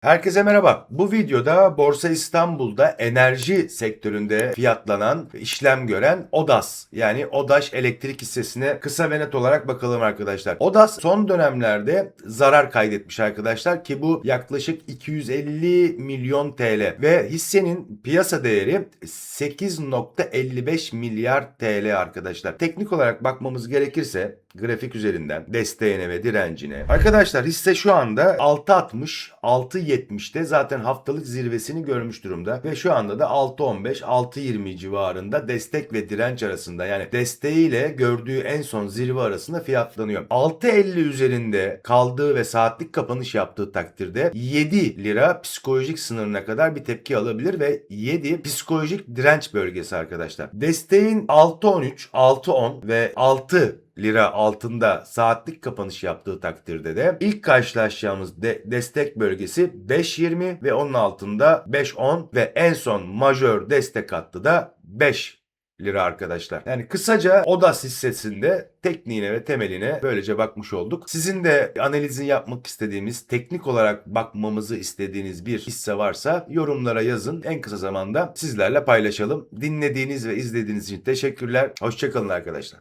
Herkese merhaba. Bu videoda Borsa İstanbul'da enerji sektöründe fiyatlanan, işlem gören ODAS yani ODAŞ elektrik hissesine kısa ve net olarak bakalım arkadaşlar. ODAS son dönemlerde zarar kaydetmiş arkadaşlar ki bu yaklaşık 250 milyon TL ve hissenin piyasa değeri 8.55 milyar TL arkadaşlar. Teknik olarak bakmamız gerekirse grafik üzerinden desteğine ve direncine. Arkadaşlar hisse şu anda 6.60 6.70'te zaten haftalık zirvesini görmüş durumda ve şu anda da 6.15 6.20 civarında destek ve direnç arasında yani desteğiyle gördüğü en son zirve arasında fiyatlanıyor. 6.50 üzerinde kaldığı ve saatlik kapanış yaptığı takdirde 7 lira psikolojik sınırına kadar bir tepki alabilir ve 7 psikolojik direnç bölgesi arkadaşlar. Desteğin 6.13, 6.10 ve 6 lira altında saatlik kapanış yaptığı takdirde de ilk karşılaşacağımız de- destek bölgesi 5.20 ve onun altında 5.10 ve en son majör destek hattı da 5 lira arkadaşlar. Yani kısaca ODAS hissesinde tekniğine ve temeline böylece bakmış olduk. Sizin de analizini yapmak istediğimiz, teknik olarak bakmamızı istediğiniz bir hisse varsa yorumlara yazın. En kısa zamanda sizlerle paylaşalım. Dinlediğiniz ve izlediğiniz için teşekkürler. Hoşçakalın arkadaşlar.